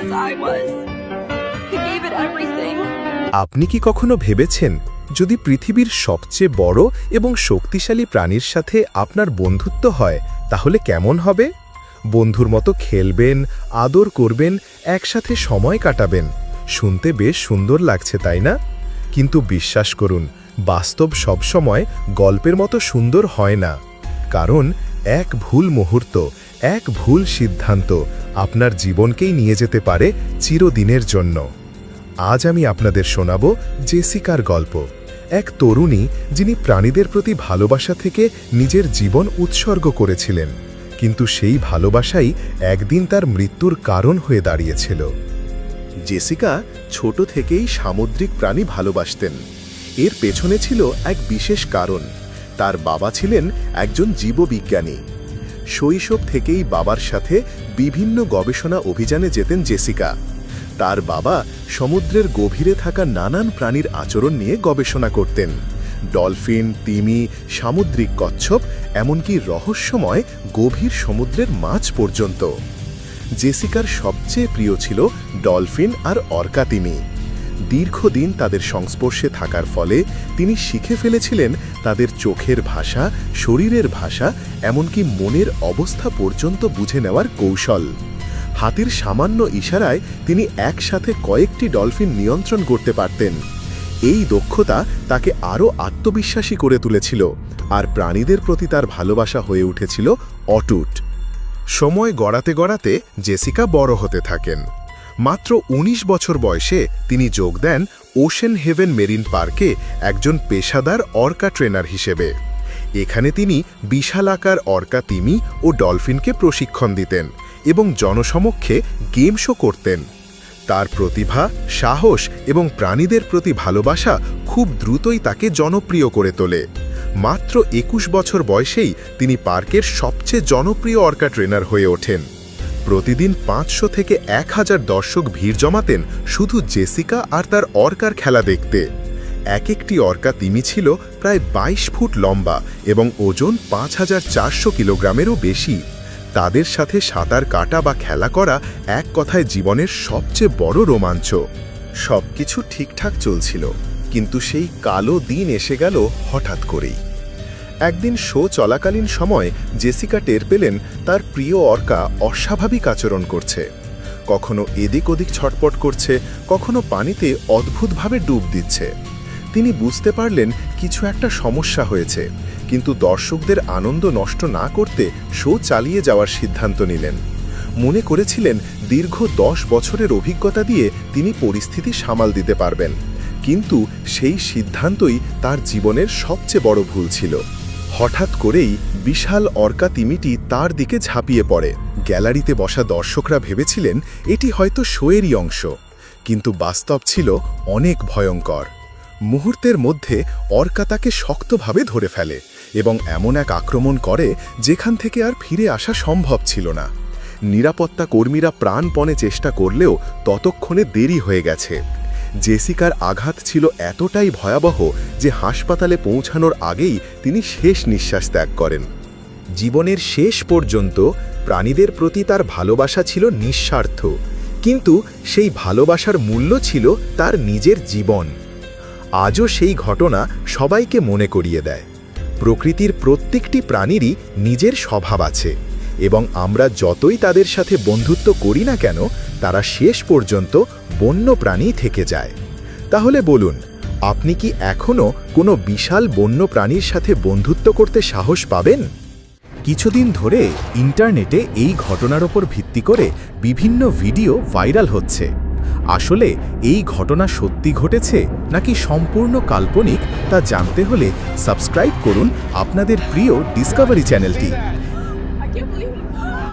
as I was. He gave it everything. আপনি কি কখনো ভেবেছেন, যদি পৃথিবীর সবচেয়ে বড় এবং শক্তিশালী প্রাণীর সাথে আপনার বন্ধুত্ব হয়, তাহলে কেমন হবে বন্ধুর মতো খেলবেন, আদর করবেন, একসাথে সময় কাটাবেন শুনতে বেশ সুন্দর লাগছে, তাই না কিন্তু বিশ্বাস করুন, বাস্তব সবসময় গল্পের মতো সুন্দর হয় না কারণ, এক ভুল মুহূর্ত এক ভুল সিদ্ধান্ত আপনার জীবনকেই নিয়ে যেতে পারে চিরদিনের জন্য। আজ আমি আপনাদের শোনাব জেসিকার গল্প। এক তরুণী যিনি প্রাণীদের প্রতি ভালোবাসা থেকে নিজের জীবন উৎসর্গ করেছিলেন, কিন্তু সেই ভালোবাসাই একদিন তার মৃত্যুর কারণ হয়ে দাঁড়িয়েছিল। জেসিকা ছোট থেকেই সামুদ্রিক প্রাণী ভালোবাসতেন। এর পেছনে ছিল এক বিশেষ কারণ। তার বাবা ছিলেন একজন জীববিজ্ঞানী। শৈশব থেকেই বাবার সাথে বিভিন্ন গবেষণা অভিযানে যেতেন জেসিকা। তার বাবা সমুদ্রের গভীরে থাকা নানান প্রাণীর আচরণ নিয়ে গবেষণা করতেন। ডলফিন, তিমি, সামুদ্রিক কচ্ছপ, এমনকি রহস্যময় গভীর সমুদ্রের মাছ পর্যন্ত। জেসিকার সবচেয়ে প্রিয় ছিল ডলফিন আর অর্কা তিমি দীর্ঘদিন তাদের সংস্পর্শে থাকার ফলে তিনি শিখে ফেলেছিলেন তাদের চোখের ভাষা, শরীরের ভাষা, এমনকি মনের অবস্থা পর্যন্ত বুঝে নেওয়ার কৌশল। হাতির সামান্য ইশারায় তিনি একসাথে কয়েকটি ডলফিন নিয়ন্ত্রণ করতে পারতেন। এই দক্ষতা তাকে আরও আত্মবিশ্বাসী করে তুলেছিল আর প্রাণীদের প্রতি তার ভালোবাসা হয়ে উঠেছিল অটুট। সময় গড়াতে গড়াতে জেসিকা বড় হতে থাকেন। মাত্র ১৯ বছর বয়সে তিনি যোগ দেন ওশেন হেভেন মেরিন পার্কে একজন পেশাদার অর্কা ট্রেনার হিসেবে। এখানে তিনি বিশালাকার অর্কা তিমি ও ডলফিনকে প্রশিক্ষণ দিতেন এবং জনসমক্ষে গেম শো করতেন। তার প্রতিভা, সাহস এবং প্রাণীদের প্রতি ভালোবাসা খুব দ্রুতই তাকে জনপ্রিয় করে তোলে। মাত্র একুশ বছর বয়সেই তিনি পার্কের সবচেয়ে জনপ্রিয় অর্কা ট্রেনার হয়ে ওঠেন। প্রতিদিন পাঁচশো থেকে এক হাজার দর্শক ভিড় জমাতেন শুধু জেসিকা আর তার অর্কার খেলা দেখতে। এক একটি অর্কা তিমি ছিল প্রায় ২২ ফুট লম্বা এবং ওজন পাঁচ হাজার চারশো কিলোগ্রামেরও বেশি। তাদের সাথে সাঁতার কাটা বা খেলা করা এক কথায় জীবনের সবচেয়ে বড় রোমাঞ্চ। সবকিছু ঠিকঠাক চলছিল, কিন্তু সেই কালো দিন এসে গেল হঠাৎ করেই। একদিন শো চলাকালীন সময় জেসিকা টের পেলেন তার প্রিয় অর্কা অস্বাভাবিক আচরণ করছে। কখনো এদিক ওদিক ছটপট করছে, কখনো পানিতে অদ্ভুতভাবে ডুব দিচ্ছে। তিনি বুঝতে পারলেন কিছু একটা সমস্যা হয়েছে, কিন্তু দর্শকদের আনন্দ নষ্ট না করতে শো চালিয়ে যাওয়ার সিদ্ধান্ত নিলেন। মনে করেছিলেন দীর্ঘ দশ বছরের অভিজ্ঞতা দিয়ে তিনি পরিস্থিতি সামাল দিতে পারবেন, কিন্তু সেই সিদ্ধান্তই তার জীবনের সবচেয়ে বড় ভুল ছিল। হঠাৎ করেই বিশাল অর্কা তিমিটি তার দিকে ঝাঁপিয়ে পড়ে। গ্যালারিতে বসা দর্শকরা ভেবেছিলেন এটি হয়তো শোয়েরই অংশ, কিন্তু বাস্তব ছিল অনেক ভয়ঙ্কর। মুহূর্তের মধ্যে অর্কা তাকে শক্তভাবে ধরে ফেলে এবং এমন এক আক্রমণ করে যেখান থেকে আর ফিরে আসা সম্ভব ছিল না। নিরাপত্তা কর্মীরা প্রাণপণে চেষ্টা করলেও ততক্ষণে দেরি হয়ে গেছে। জেসিকার আঘাত ছিল এতটাই ভয়াবহ যে হাসপাতালে পৌঁছানোর আগেই তিনি শেষ নিঃশ্বাস ত্যাগ করেন। জীবনের শেষ পর্যন্ত প্রাণীদের প্রতি তার ভালোবাসা ছিল নিঃস্বার্থ, কিন্তু সেই ভালোবাসার মূল্য ছিল তার নিজের জীবন। আজও সেই ঘটনা সবাইকে মনে করিয়ে দেয়। প্রকৃতির প্রত্যেকটি প্রাণীরই নিজের স্বভাব আছে। এবং আমরা যতই তাদের সাথে বন্ধুত্ব করি না কেন, তারা শেষ পর্যন্ত বন্য প্রাণী থেকে যায়। তাহলে বলুন, আপনি কি এখনও কোনো বিশাল বন্য প্রাণীর সাথে বন্ধুত্ব করতে সাহস পাবেন? কিছুদিন ধরে ইন্টারনেটে এই ঘটনার ওপর ভিত্তি করে বিভিন্ন ভিডিও ভাইরাল হচ্ছে। আসলে এই ঘটনা সত্যি ঘটেছে নাকি সম্পূর্ণ কাল্পনিক তা জানতে হলে সাবস্ক্রাইব করুন আপনাদের প্রিয় ডিসকভারি চ্যানেলটি। Can't believe